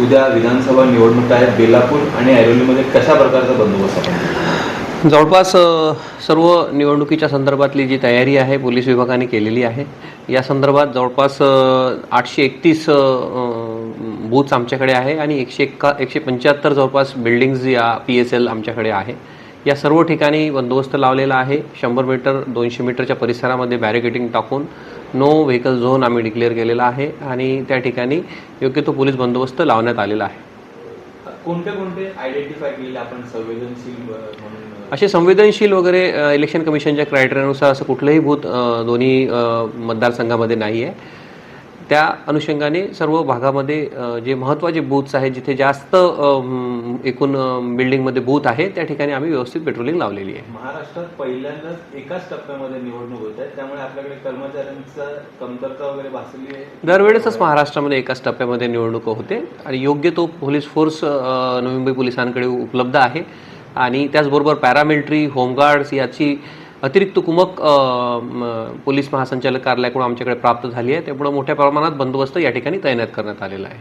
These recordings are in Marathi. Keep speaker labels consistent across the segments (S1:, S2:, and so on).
S1: उद्या विधानसभा निवडणूक आहे बेलापूर आणि ऐरोलीमध्ये कशा प्रकारचा बंदोबस्त आपण
S2: जवळपास सर्व निवडणुकीच्या संदर्भातली जी तयारी आहे पोलीस विभागाने केलेली आहे या संदर्भात जवळपास आठशे एकतीस बूथ्स आमच्याकडे आहे आणि एकशे एक्का एकशे पंच्याहत्तर जवळपास बिल्डिंग्ज या पी एस एल आमच्याकडे आहे. या सर्व ठिकाणी बंदोबस्त लावलेला आहे. शंभर मीटर दोनशे मीटरच्या परिसरामध्ये बॅरिकेटिंग टाकून नो व्हेकल झोन आम्ही डिक्लेअर केलेला आहे आणि त्या ठिकाणी योग्य तो पोलीस बंदोबस्त लावण्यात आलेला आहे.
S1: कोणते कोणते आयडेंटिफाय केलेले आपण संवेदनशील
S2: असे संवेदनशील वगैरे इलेक्शन कमिशनच्या क्रायटेरियानुसार असं कुठलंही अ, दोन्ही मतदारसंघामध्ये नाही आहे त्या अनुषंगाने सर्व भागामध्ये जे महत्त्वाचे बूथ्स आहेत जिथे जास्त एकूण बिल्डिंगमध्ये बूथ आहे त्या ठिकाणी आम्ही व्यवस्थित पेट्रोलिंग लावलेली आहे.
S1: महाराष्ट्रात पहिल्यांदाच एकाच टप्प्यामध्ये निवडणूक होत आहे त्यामुळे आपल्याकडे कर्मचाऱ्यांचा कमतरता वगैरे भासली आहे?
S2: दरवेळेसच महाराष्ट्रामध्ये एकाच टप्प्यामध्ये निवडणूक होते आणि योग्य तो पोलीस फोर्स नवी मुंबई पोलिसांकडे उपलब्ध आहे. आणि त्याचबरोबर पॅरामिलिटरी होमगार्ड्स याची अतिरिक्त कुमक पोलीस महासंचालक कार्यालयाकडून आमच्याकडे प्राप्त झाली आहे. त्यामुळे मोठ्या प्रमाणात बंदोबस्त या ठिकाणी तैनात करण्यात आलेला आहे.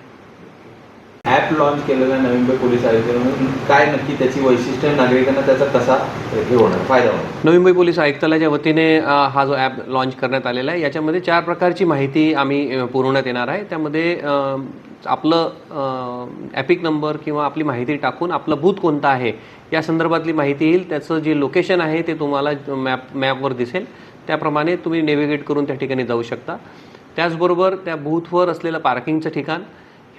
S1: ॲप लॉन्च केलेला आहे नवी मुंबई पोलीस आयुक्तांकडून काय नक्की त्याची वैशिष्ट्य नागरिकांना त्याचा कसा हे होणार फायदा होणार?
S2: नवी मुंबई पोलीस आयुक्तालयाच्या वतीने हा जो ॲप लॉन्च करण्यात आलेला आहे याच्यामध्ये चार प्रकारची माहिती आम्ही पुरवण्यात येणार आहे. त्यामध्ये आपलं ॲपिक नंबर किंवा आपली माहिती टाकून आपलं बूथ कोणतं आहे या संदर्भातली माहिती येईल. त्याचं जे लोकेशन आहे ते तुम्हाला मॅप मॅपवर दिसेल. त्याप्रमाणे तुम्ही नेव्हिगेट करून त्या ठिकाणी जाऊ शकता. त्याचबरोबर त्या बूथवर असलेलं पार्किंगचं ठिकाण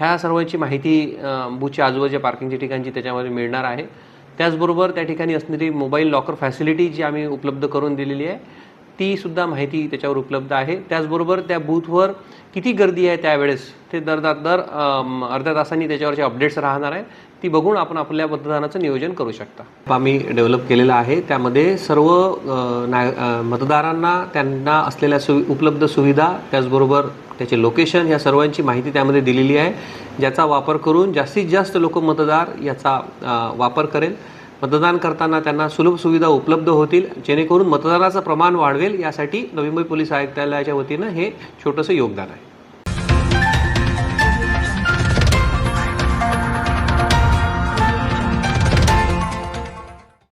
S2: ह्या सर्वांची माहिती अ, बूथच्या आजूबाजूच्या पार्किंगच्या ठिकाणची त्याच्यामध्ये मिळणार आहे. त्याचबरोबर त्या ठिकाणी असणारी मोबाईल लॉकर फॅसिलिटी जी आम्ही उपलब्ध करून दिलेली आहे ती सुद्धा माहिती त्याच्यावर उपलब्ध आहे. त्याचबरोबर त्या बूथवर किती गर्दी आहे त्यावेळेस ते दर दर दर अर्ध्या तासांनी त्याच्यावरचे अपडेट्स राहणार आहे ती बघून आपण आपल्या मतदानाचं नियोजन करू शकता. आम्ही डेव्हलप केलेलं आहे. त्यामध्ये सर्व ना मतदारांना त्यांना असलेल्या सु उपलब्ध सुविधा त्याचबरोबर त्याचे लोकेशन या सर्वांची माहिती त्यामध्ये दिलेली आहे. ज्याचा वापर करून जास्तीत जास्त लोक मतदार याचा वापर करेल. मतदान करताना त्यांना सुलभ सुविधा उपलब्ध होतील जेणेकरून मतदानाचं प्रमाण वाढवेल. यासाठी नवी मुंबई पोलीस आयुक्तालयाच्या वतीनं हे छोटंसं योगदान आहे.